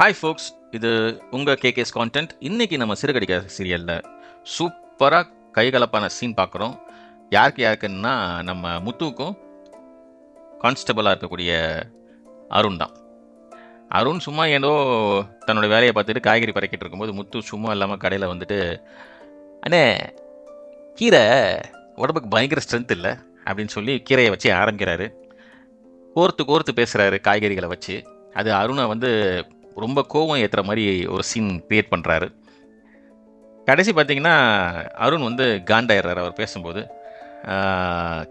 Hi ஃபோக்ஸ் இது உங்கள் KKS content இன்றைக்கி நம்ம சிறுகடிக்க சீரியலில் சூப்பராக கைகலப்பான சீன் பார்க்குறோம் யாருக்கு யாருக்குன்னா நம்ம முத்துவுக்கும் கான்ஸ்டபிளாக இருக்கக்கூடிய அருண் தான். அருண் சும்மா ஏதோ தன்னோட வேலையை பார்த்துட்டு காய்கறி பறக்கிட்டு இருக்கும்போது முத்து சும்மா இல்லாமல் கடையில் வந்துட்டு அண்ணே கீரை உடம்புக்கு பயங்கர ஸ்ட்ரென்த் இல்லை? அப்படின்னு சொல்லி கீரையை வச்சு ஆரம்பிக்கிறாரு. கோர்த்து கோர்த்து பேசுகிறாரு காய்கறிகளை வச்சு. அது அருணை வந்து ரொம்ப கோவம் ஏற்றுற மாதிரி ஒரு சீன் க்ரியேட் பண்ணுறாரு கடைசி பார்த்தீங்கன்னா அருண் வந்து காண்டாயிடுறாரு அவர் பேசும்போது.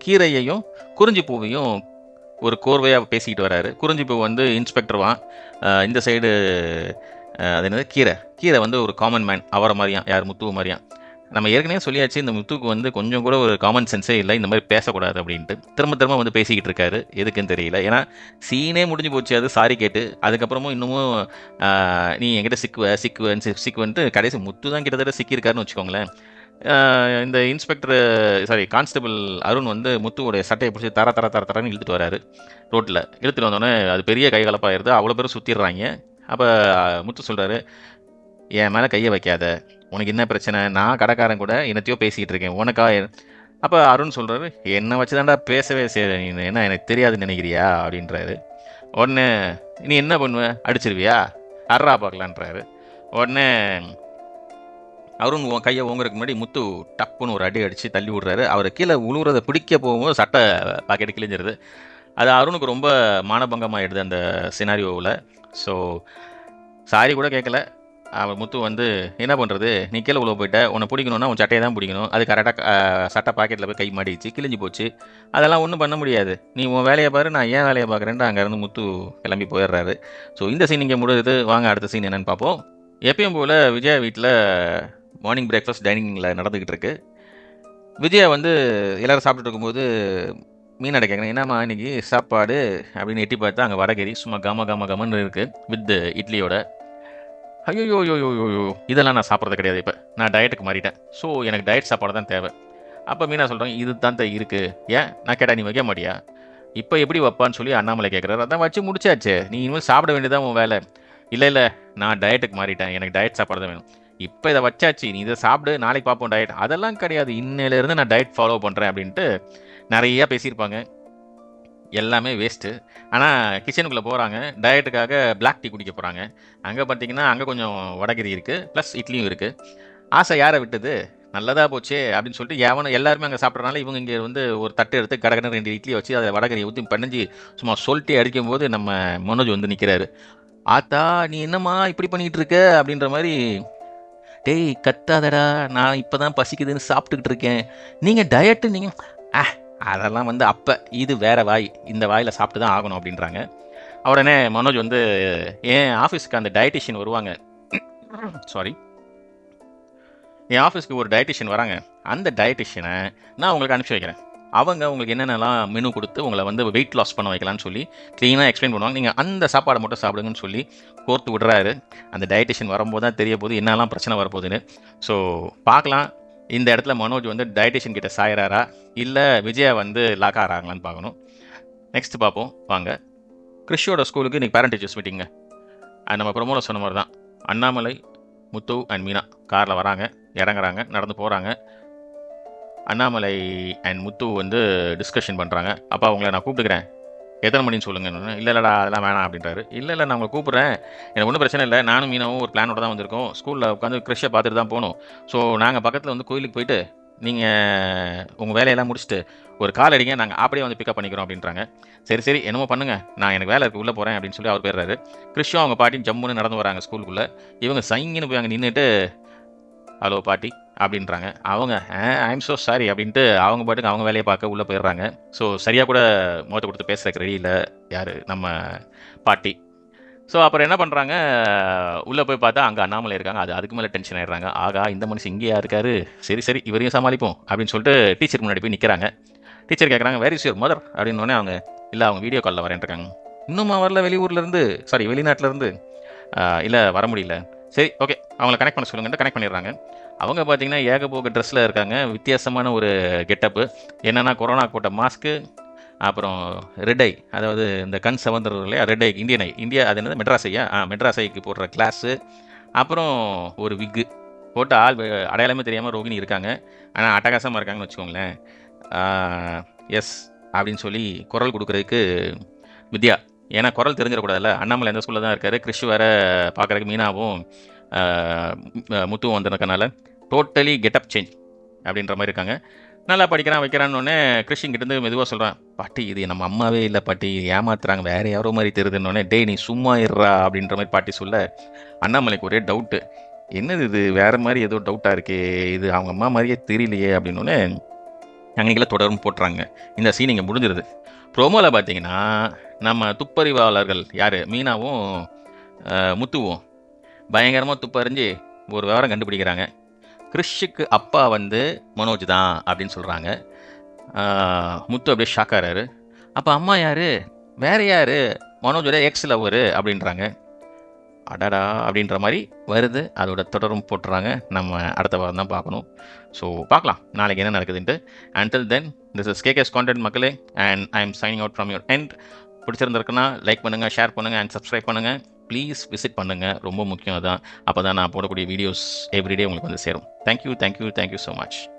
கீரையையும் குறிஞ்சி பூவையும் ஒரு கோர்வையாக பேசிக்கிட்டு வராரு. குறிஞ்சி பூ வந்து இன்ஸ்பெக்டர் இந்த சைடு அது என்னது? கீரை. கீரை வந்து ஒரு காமன் மேன் அவரை மாதிரியான் யார்? முத்துவ மாதிரியான் நம்ம ஏற்கனவே சொல்லியாச்சு இந்த முத்துக்கு வந்து கொஞ்சம் கூட ஒரு காமன் சென்ஸே இல்லை இந்த மாதிரி பேசக்கூடாது அப்படின்ட்டு. திரும்ப திரும்ப வந்து பேசிக்கிட்டு இருக்காரு. எதுக்குன்னு தெரியல. ஏன்னா சீனே முடிஞ்சு போச்சு. அது சாரி கேட்டு அதுக்கப்புறமும் இன்னமும் நீ என்கிட்ட சிக்குவ சிக்குவன் சிக்குவன்ட்டு கடைசி முத்து தான் கிட்டத்தட்ட சிக்கியிருக்காருன்னு வச்சுக்கோங்களேன். இந்த இன்ஸ்பெக்டர் சாரி கான்ஸ்டபிள் அருண் வந்து முத்துவோடைய சட்டையை பிடிச்சி தர தர தர தரன்னு இழுத்துட்டு வராரு ரோட்டில் இழுத்துட்டு வந்தோடனே அது பெரிய கைகலப்பாயிருது அவ்வளோ பேர் சுற்றிடுறாங்க அப்போ முத்து சொல்கிறாரு என் மேலே கையை வைக்காத. உனக்கு என்ன பிரச்சனை? நான் கடைக்காரன் கூட என்னத்தையோ பேசிக்கிட்டு இருக்கேன். உனக்கா? அப்போ அருண் சொல்கிறாரு என்னை வச்சு தாண்டா பேசவே செய்ய நீ. என்ன எனக்கு தெரியாதுன்னு நினைக்கிறியா? அப்படின்றாரு. உடனே நீ என்ன பண்ணுவ? அடிச்சிருவியா? அர்ரா பார்க்கலான்றாரு. உடனே அருண் உன் கையை ஓங்குறதுக்கு முன்னாடி முத்து டப்புன்னு ஒரு அடி அடித்து தள்ளி விடுறாரு. அவர் கீழே உழுவுறதை பிடிக்க போகும்போது சட்டை பாக்கெட் கிழிஞ்சிருது. அது அருணுக்கு ரொம்ப மானபங்கமாகிடுது அந்த சினாரியோவில் ஸோ சாரி கூட கேட்கல அவர் முத்து வந்து என்ன பண்ணுறது நீ கீழே உள்ள போயிட்ட. உன்னை பிடிக்கணும்னா உன் சட்டையை தான் பிடிக்கணும். அது கரெக்டாக சட்டை பாக்கெட்டில் போய் கை மாடிச்சு கிழிஞ்சு போச்சு. அதெல்லாம் ஒன்றும் பண்ண முடியாது. நீ உன் வேலையை பாரு. நான் ஏன் வேலையை பார்க்குறேன்ட்டு அங்கேருந்து முத்து கிளம்பி போயிடுறாரு. ஸோ இந்த சீன் இங்கே முடியுது வாங்க அடுத்த சீன் என்னென்னு பார்ப்போம். எப்பயும் போல் விஜயா வீட்டில் மார்னிங் பிரேக்ஃபாஸ்ட் டைனிங்கில் நடந்துக்கிட்டு இருக்கு. விஜயா வந்து எல்லோரும் சாப்பிட்டுட்டு இருக்கும்போது மீனாட கேட்குறேன் என்னம்மா இன்றைக்கி சாப்பாடு? அப்படின்னு எட்டி பார்த்தா அங்கே வடகேரி சும்மா கம கம கமன்னு இருக்குது வித் இட்லியோட. ஐயோ யோ இதெல்லாம் நான் சாப்பிட்றது கிடையாது இப்போ. நான் டயட்டுக்கு மாறிட்டேன். ஸோ எனக்கு டயட் சாப்பாடு தான் தேவை. அப்போ மீனா சொல்கிறாங்க இது தான் இருக்குது ஏன்? நான் கேட்டால் நீ வைக்க மாட்டியா? இப்போ எப்படி வைப்பான்னு சொல்லி அண்ணாமலை கேட்குறாரு அதான் வச்சு முடிச்சாச்சு. நீ இனிமேல் சாப்பிட வேண்டியதான் உன் வேலை. இல்லை இல்லை. நான் டயட்டுக்கு மாறிட்டேன். எனக்கு டயட் சாப்பாடு தான் வேணும். இப்போ இதை வச்சாச்சு. நீ இதை சாப்பிடு. நாளைக்கு பார்ப்போம் டயட் அதெல்லாம் கிடையாது. இன்னையிலேருந்து நான் டயட் ஃபாலோ பண்ணுறேன் அப்படின்ட்டு நிறையா பேசியிருப்பாங்க. எல்லாமே வேஸ்ட்டு ஆனால் கிச்சனுக்குள்ளே போகிறாங்க டயட்டுக்காக பிளாக் டீ குடிக்க போகிறாங்க அங்கே பார்த்தீங்கன்னா அங்கே கொஞ்சம் வடகிரி இருக்குது ப்ளஸ் இட்லியும் இருக்குது ஆசை யாரை விட்டது? நல்லதாக போச்சே அப்படின்னு சொல்லிட்டு எவனும் எல்லாருமே அங்கே சாப்பிட்றனால இவங்க இங்கே வந்து ஒரு தட்டு எடுத்து கடகடை ரெண்டு இட்லி வச்சு அதை வடகரியை ஊற்றி பிணைஞ்சு சும்மா சொல்லிட்டு அடிக்கும்போது நம்ம மனோஜ் வந்து நிற்கிறாரு ஆத்தா நீ என்னம்மா இப்படி பண்ணிக்கிட்டு இருக்க? அப்படின்ற மாதிரி டேய் கத்தாதடா. நான் இப்போ தான் பசிக்குதுன்னு சாப்பிட்டுக்கிட்டு இருக்கேன். நீங்கள் டயட்டு நீங்கள் ஆ அதெல்லாம் வந்து அப்போ இது வேறு வாய் இந்த வாயில் சாப்பிட்டு தான் ஆகணும் அப்படின்றாங்க. உடனே மனோஜ் வந்து என் ஆஃபீஸ்க்கு அந்த டயட்டிஷியன் வருவாங்க? சாரி என் ஆஃபீஸ்க்கு ஒரு டயட்டிஷியன் வராங்க? அந்த டயட்டிஷியனை நான் உங்களுக்கு அனுப்பிச்சி வைக்கிறேன். அவங்க உங்களுக்கு என்னென்னலாம் மெனு கொடுத்து உங்களை வந்து வெயிட் லாஸ் பண்ண வைக்கலாம்னு சொல்லி க்ளீனாக எக்ஸ்பிளைன் பண்ணுவாங்க. நீங்கள் அந்த சாப்பாடை மட்டும் சாப்பிடுங்கன்னு சொல்லி கோர்த்து விடுறாரு. அந்த டயட்டிஷியன் வரும்போது தான் தெரிய போகுது என்னெல்லாம் பிரச்சனை வரப்போகுதுன்னு. ஸோ பார்க்கலாம். இந்த இடத்துல மனோஜ் வந்து டயட்டிஷியன் கிட்ட சாயிறாரா? இல்லை விஜயா வந்து லாக் ஆகிறாங்களான்னு பார்க்கணும். நெக்ஸ்ட் பார்ப்போம். வாங்க. கிறிஷோட ஸ்கூலுக்கு இன்றைக்கி பேரண்ட் டீச்சர்ஸ் மீட்டிங்க நம்ம ப்ரொமோவில் சொன்ன மாதிரி தான். அண்ணாமலை முத்து அண்ட் மீனா காரில் வராங்க இறங்குறாங்க நடந்து போகிறாங்க அண்ணாமலை அண்ட் முத்து வந்து டிஸ்கஷன் பண்ணுறாங்க அப்பா அவங்கள நான் கூப்பிட்டுக்கிறேன். எத்தனை மணின்னு சொல்லுங்க இல்லை இல்லைடா அதெல்லாம் வேணாம் அப்படின்றாரு. இல்லை இல்லை நான் உங்களை கூப்பிட்றேன். எனக்கு ஒன்றும் பிரச்சனை இல்லை. நானும் மீனாவும் ஒரு பிளானோட தான் வந்திருக்கோம். ஸ்கூலில் உட்காந்து கிறிஷை பார்த்துட்டு தான் போகணும். ஸோ நாங்கள் பக்கத்தில் வந்து கோயிலுக்கு போயிட்டு நீங்கள் உங்கள் வேலையெல்லாம் முடிச்சுட்டு ஒரு கால் அடிங்க. நாங்கள் அப்படியே வந்து பிக்கப் பண்ணிக்கிறோம் அப்படின்றாங்க. சரி சரி. என்னமோ பண்ணுங்கள் நான் எனக்கு வேலை இருக்கு. உள்ளே போகிறேன் அப்படின்னு சொல்லி அவர் போயிடுறாரு. கிறிஷும் அவங்க பாட்டின்னு ஜம்முன்னு நடந்து வராங்க ஸ்கூலுக்குள்ளே இவங்க சைங்கின்னு போய் அங்கே நின்றுட்டு ஹலோ பாட்டி. அப்படின்றாங்க. அவங்க ஐம் ஸோ சாரி அப்படின்ட்டு அவங்க பாட்டுக்கு அவங்க வேலையை பார்க்க உள்ளே போயிடுறாங்க. ஸோ சரியாக கூட முகத்தை கொடுத்து பேசுறதுக்கு ரெடி இல்லை. யார்? நம்ம பாட்டி. ஸோ அப்புறம் என்ன பண்ணுறாங்க உள்ளே போய் பார்த்தா அங்கே அண்ணாமலை இருக்காங்க. அது அதுக்கு மேலே டென்ஷன் ஆயிடுறாங்க. ஆகா இந்த மனுஷன் இங்கேயா இருக்காரு? சரி சரி இவரையும் சமாளிப்போம் அப்படின்னு சொல்லிட்டு டீச்சர் முன்னாடி போய் நிற்கிறாங்க டீச்சர் கேட்குறாங்க வேர் இஸ் யுவர் மதர் அப்படின்னு அவங்க இல்லை அவங்க வீடியோ காலில் வரேன்ருக்காங்க இன்னும் வரல வெளியூர்லேருந்து சாரி வெளிநாட்டிலேருந்து இல்லை வர முடியல. சரி ஓகே அவங்கள கனெக்ட் பண்ண சொல்லுங்கன்ட்டு கனெக்ட் பண்ணிடுறாங்க. அவங்க பார்த்தீங்கன்னா ஏகபோக ட்ரெஸ்ஸில் இருக்காங்க. வித்தியாசமான ஒரு கெட்டப்பு என்னென்னா கொரோனா போட்ட மாஸ்க்கு அப்புறம் ரெட் ஐ அதாவது இந்த கண் செவந்தர் இல்லையா? Red eye Indian eye India அது என்னது? மெட்ராஸ் ஐயா? ஆ மெட்ராஸ் ஐக்கு போடுற கிளாஸு அப்புறம் ஒரு விக்கு போட்டு ஆள் அடையாளமே தெரியாமல் ரோகிணி இருக்காங்க. ஆனால் அட்டகாசமாக இருக்காங்கன்னு வச்சுக்கோங்களேன். எஸ் அப்படின்னு சொல்லி குரல் கொடுக்குறதுக்கு வித்யா ஏன்னா குரல் தெரிஞ்சிடக்கூடாதுல்ல. அண்ணாமலை எந்த ஸ்கூலில் தான் இருக்காரு. கிறிஷ் வேற பார்க்குறதுக்கு மீனாவும் முத்துவும் வந்திருக்கனால டோட்டலி கெட்டப் சேஞ்ச் அப்படின்ற மாதிரி இருக்காங்க. நல்லா படிக்கிறான் வைக்கிறான்னு கிறிஷின் கிட்டேருந்து மெதுவாக சொல்கிறான் பாட்டி இது நம்ம அம்மாவே இல்லை பாட்டி. ஏமாத்துறாங்க. வேறு யாரோ மாதிரி தெரியுதுன்னொடனே டே நீ சும்மா இருறா அப்படின்ற மாதிரி பாட்டி சொல்ல அண்ணாமலைக்கு ஒரே டவுட்டு என்னது இது? வேறு மாதிரி ஏதோ டவுட்டாக இருக்கே. இது அவங்க அம்மா மாதிரியே தெரியலையே அப்படின்னோடனே அன்னைக்குள்ள தொடரும் போட்டுறாங்க. இந்த சீன் இங்கே முடிஞ்சிருது. ப்ரோமோவில் பார்த்தீங்கன்னா நம்ம துப்பறிவாளர்கள் யார்? மீனாவும் முத்துவும். பயங்கரமாக துப்பறிஞ்சு ஒரு விவரம் கண்டுபிடிக்கிறாங்க. கிறிஷுக்கு அப்பா வந்து மனோஜ் தான் அப்படின்னு சொல்கிறாங்க முத்து அப்படியே ஷாக் அப்போ அம்மா யார்? வேற யார்? மனோஜோட எக்ஸ் லவர் அப்படின்றாங்க. அடடா அப்படின்ற மாதிரி வருது. அதோட தொடரும் போட்டுறாங்க. நம்ம அடுத்த வாரம் தான் பார்க்கணும். ஸோ பார்க்கலாம். நாளைக்கு என்ன நடக்குதுன்ட்டு. Until then this is KK's content மக்களே. And I am signing out from your end பிடிச்சிருந்திருக்குன்னா like பண்ணுங்கள் ஷேர் பண்ணுங்கள் அண்ட் சப்ஸ்கிரைப் பண்ணுங்கள் ப்ளீஸ் விசிட் பண்ணுங்கள் ரொம்ப முக்கியம் அதுதான் அப்போ தான் நான் போடக்கூடிய வீடியோஸ் எவ்ரிடே உங்களுக்கு வந்து சேரும். Thank you thank you thank you so much